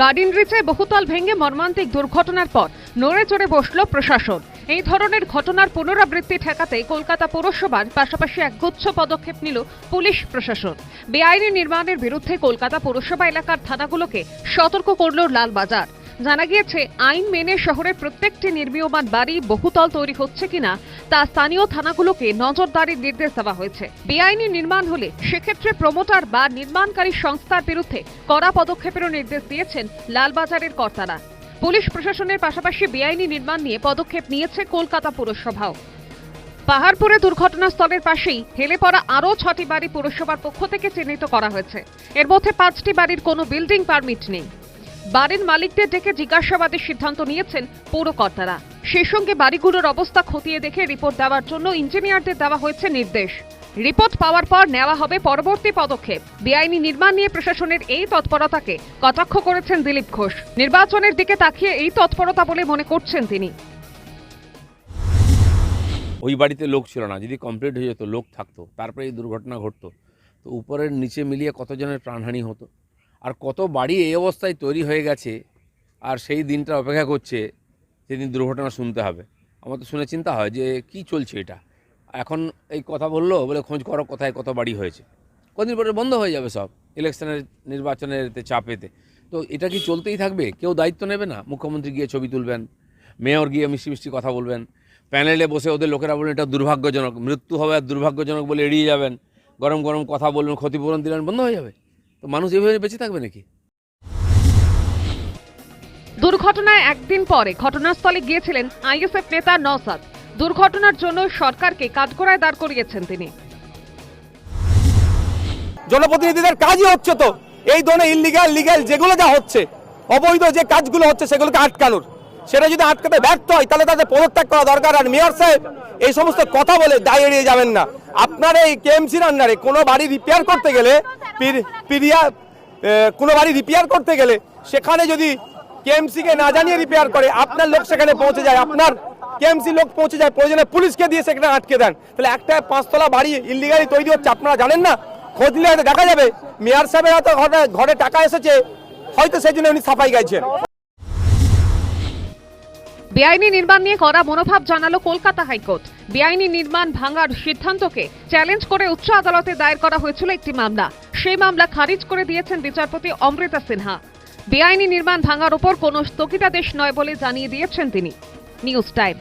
গার্ডিন রিচে বহুতল ভেঙে মর্মান্তিক দুর্ঘটনার পর নড়ে চড়ে বসল প্রশাসন। এই ধরনের ঘটনার পুনরাবৃত্তি ঠেকাতে কলকাতা পৌরসভার পাশাপাশি এক গুচ্ছ পদক্ষেপ নিল পুলিশ প্রশাসন। বেআইনি নির্মাণের বিরুদ্ধে কলকাতা পৌরসভা এলাকার থানাগুলোকে সতর্ক করল লালবাজার। জানা গিয়েছে, আইন মেনে শহরের প্রত্যেকটি নির্মীয়মান বাড়ি বহুতল তৈরি হচ্ছে কিনা তা স্থানীয় থানাগুলোকে নজরদারির নির্দেশ দেওয়া হয়েছে। বেআইনি নির্মাণ হলে সেক্ষেত্রে প্রমোটার বা নির্মাণকারী সংস্থার বিরুদ্ধে কড়া পদক্ষেপেরও নির্দেশ দিয়েছেন লালবাজারের কর্তারা। পুলিশ প্রশাসনের পাশাপাশি বেআইনি নির্মাণ নিয়ে পদক্ষেপ নিয়েছে কলকাতা পুরসভাও। পাহাড়পুরে দুর্ঘটনাস্থলের পাশেই হেলে পড়া আরও ছটি বাড়ি পুরসভার পক্ষ থেকে চিহ্নিত করা হয়েছে। এর মধ্যে পাঁচটি বাড়ির কোনো বিল্ডিং পারমিট নেই। বাড়ির মালিকদের ডেকে জিজ্ঞাসাবাদের সিদ্ধান্ত নিয়েছেন পৌরকর্তারা। সেই সঙ্গে বাড়িগুলোর অবস্থা খতিয়ে দেখে রিপোর্ট দেওয়ার জন্য ইঞ্জিনিয়ারদের দেওয়া হয়েছে নির্দেশ। রিপোর্ট পাওয়ার পর নেওয়া হবে পরবর্তী পদক্ষেপ। বেআইনি নির্মাণ নিয়ে প্রশাসনের এই তৎপরতাকে কটাক্ষ করেছেন দিলীপ ঘোষ। নির্বাচনের দিকে তাকিয়ে এই তৎপরতা বলে মনে করছেন তিনি। ওই বাড়িতে লোক ছিল না। যদি কমপ্লিট হয়ে যেত, লোক থাকতো। তারপরে এই দুর্ঘটনা ঘটতো। তো উপরের, নিচে মিলিয়ে কতজনের প্রাণহানি হতো? আর কত বাড়ি এই অবস্থায় তৈরি হয়ে গেছে, আর সেই দিনটা অপেক্ষা করছে সেদিন দুর্ঘটনা শুনতে হবে। আমার তো শুনে চিন্তা হয় যে কি চলছে এটা? এখন এই কথা বলল, বলে খোঁজ করো কোথায় কত বাড়ি হয়েছে। কদিন পরে বন্ধ হয়ে যাবে সব, ইলেকশনের নির্বাচনের চাপেতে। তো এটা কি চলতেই থাকবে? কেউ দায়িত্ব নেবে না? মুখ্যমন্ত্রী গিয়ে ছবি তুলবেন, মেয়র গিয়ে মিষ্টি মিষ্টি কথা বলবেন, প্যানেলে বসে ওদের লোকেরা বলবেন, এটা দুর্ভাগ্যজনক, মৃত্যু হবে আর দুর্ভাগ্যজনক বলে এড়িয়ে যাবেন। গরম গরম কথা বলবেন, ক্ষতিপূরণ দিলেন, বন্ধ হয়ে যাবে। তো মানুষ এভাবে বেঁচে থাকবে নাকি? দুর্ঘটনায় একদিন পরে ঘটনাস্থলে গিয়েছিলেন আইএসএফ নেতা নওসাদ। দুর্ঘটনার জন্য সরকারকে কাঠগড়ায় দাঁড় করিয়েছেন তিনি। জনপ্রতিনিধিদের কাজই হচ্ছে তো। এই ধরনের ইলিগাল লিগ্যাল যেগুলো যা হচ্ছে অবৈধ যে কাজগুলো হচ্ছে সেগুলোকে আটকানোর। সেটা যদি আটকাতে ব্যর্থ হয় তাহলে তাদের পদত্যাগ করা দরকার। আর মেয়র সাহেব এই সমস্ত কথা বলে দায় এড়িয়ে যাবেন না। আপনার এই কেএমসির আন্ডারে কোনো বাড়ি রিপেয়ার করতে গেলে পিরিয়া কোনো বাড়ি রিপেয়ার করতে গেলে সেখানে যদি কেএমসি কে না জানিয়ে রিপেয়ার করে, আপনার লোক সেখানে পৌঁছে যায়, আপনার কেএমসি লোক পৌঁছে যায়, প্রয়োজনে পুলিশকে দিয়ে সেখানে আটকে দেন। তাহলে একটা পাঁচতলা বাড়ি ইলিগালি তৈরি হচ্ছে, আপনারা জানেন না? খোঁজ নিলে হয়তো দেখা যাবে, মেয়র সাহেবের হয়তো ঘরে ঘরে টাকা এসেছে, হয়তো সেই জন্য উনি সাফাই গাইছেন। বেআইনি নির্মাণ নিয়ে করা মনোভাব জানালো কলকাতা হাইকোর্ট। বেআইনি নির্মাণ ভাঙার সিদ্ধান্তকে চ্যালেঞ্জ করে উচ্চ আদালতে দায়ের করা হয়েছিল একটি মামলা। সেই মামলা খারিজ করে দিয়েছেন বিচারপতি অমৃতা সিনহা। বেআইনি নির্মাণ ভাঙার ওপর কোনো স্থগিতাদেশ নয় বলে জানিয়ে দিয়েছেন তিনি। News time.